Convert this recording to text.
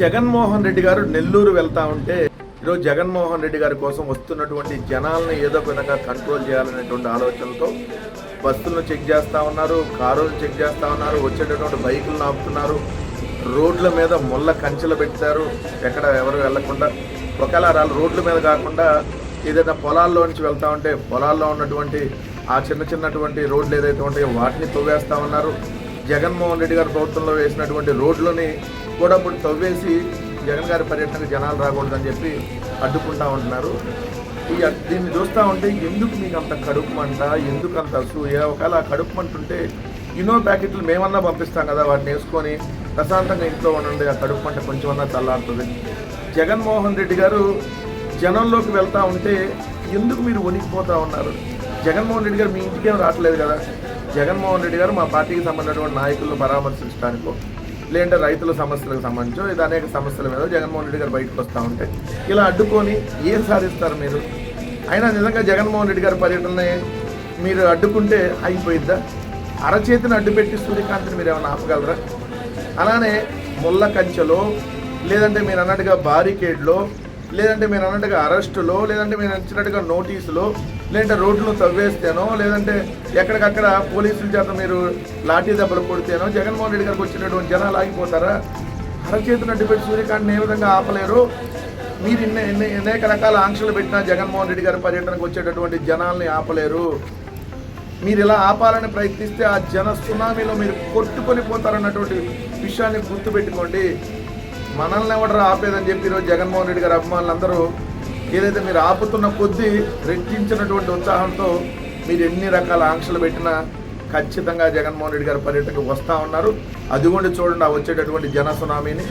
జగన్మోహన్ రెడ్డి గారు నెల్లూరు వెళ్తా ఉంటే ఈరోజు జగన్మోహన్ రెడ్డి గారి కోసం వస్తున్నటువంటి జనాలను ఏదో ఒక విధంగా కంట్రోల్ చేయాలనేటువంటి ఆలోచనతో బస్సులను చెక్ చేస్తా ఉన్నారు కారులను చెక్ చేస్తా ఉన్నారు వచ్చేటటువంటి బైకులను ఆపుతున్నారు. రోడ్ల మీద ముళ్ళ కంచెలు పెట్టారు. ఎక్కడ ఎవరు వెళ్ళకుండా ఒకవేళ వాళ్ళు రోడ్ల మీద కాకుండా ఏదైనా పొలాల్లో నుంచి వెళ్తా ఉంటే పొలాల్లో ఉన్నటువంటి ఆ చిన్న చిన్నటువంటి రోడ్లు ఏదైతే ఉంటాయో వాటిని తవ్వేస్తా ఉన్నారు. జగన్మోహన్ రెడ్డి గారి ప్రభుత్వంలో వేసినటువంటి రోడ్లని కూడా ఇప్పుడు తవ్వేసి జగన్ గారి పర్యటనకు జనాలు రాకూడదని చెప్పి అడ్డుకుంటా ఉంటున్నారు. ఈ దీన్ని చూస్తూ ఉంటే ఎందుకు మీకు అంత కడుపు మంట ఎందుకు అంత అసూయ ఒకవేళ ఆ కడుపు మంట ఉంటే ఇన్నో ప్యాకెట్లు మేమన్నా పంపిస్తాం కదా వాటిని వేసుకొని ప్రశాంతంగా ఇంట్లో ఉండండి ఆ కడుపు మంట కొంచెమన్నా చల్లారుతుంది. జగన్మోహన్ రెడ్డి గారు జనంలోకి వెళ్తా ఉంటే ఎందుకు మీరు వణికిపోతూ ఉన్నారు? జగన్మోహన్ రెడ్డి గారు మీ ఇంటికేం రావట్లేదు కదా? జగన్మోహన్ రెడ్డి గారు మా పార్టీకి సంబంధించినటువంటి నాయకులను పరామర్శించడానికో లేదంటే రైతుల సమస్యలకు సంబంధించో ఇది అనేక సమస్యల మీద జగన్మోహన్ రెడ్డి గారు బయటకు వస్తూ ఉంటే ఇలా అడ్డుకొని ఏం సాధిస్తారు మీరు? అయినా నిజంగా జగన్మోహన్ రెడ్డి గారి పర్యటన మీరు అడ్డుకుంటే అయిపోయిద్దా అరచేతిని అడ్డుపెట్టి సూర్యకాంతిని మీరు ఏమైనా ఆపగలరా? అలానే ముళ్ళ కంచెలో లేదంటే మీరు అన్నట్టుగా బారికేడ్లో లేదంటే మీరు అన్నట్టుగా అరెస్టులో లేదంటే మీరు ఇచ్చినట్టుగా నోటీసులో లేదంటే రోడ్లు తవ్వేస్తేనో లేదంటే ఎక్కడికక్కడ పోలీసుల చేత మీరు లాఠీ దెబ్బలు కొడితేనో జగన్మోహన్ రెడ్డి గారికి వచ్చినటువంటి జనాలు ఆగిపోతారా? అరచేతులు అడ్డుపెట్టి సూర్యకాంతిని ఏ విధంగా ఆపలేరు? మీరు ఇన్ని ఎన్ని అనేక రకాల ఆంక్షలు పెట్టినా జగన్మోహన్ రెడ్డి గారి పర్యటనకు వచ్చేటటువంటి జనాల్ని ఆపలేరు. మీరు ఇలా ఆపాలని ప్రయత్నిస్తే ఆ జన సునామీలో మీరు కొట్టుకొని పోతారన్నటువంటి విషయాన్ని గుర్తుపెట్టుకోండి. మనల్ని ఎవడరా ఆపేదని చెప్పి ఈరోజు జగన్మోహన్ రెడ్డి గారి అభిమానులందరూ ఏదైతే మీరు ఆపుతున్న కొద్దీ రెట్టించినటువంటి ఉత్సాహంతో మీరు ఎన్ని రకాల ఆంక్షలు పెట్టినా ఖచ్చితంగా జగన్మోహన్ రెడ్డి గారు పర్యటనకు వస్తూ ఉన్నారు. అదిగోండి చూడండి ఆ వచ్చేటటువంటి జన సునామీని.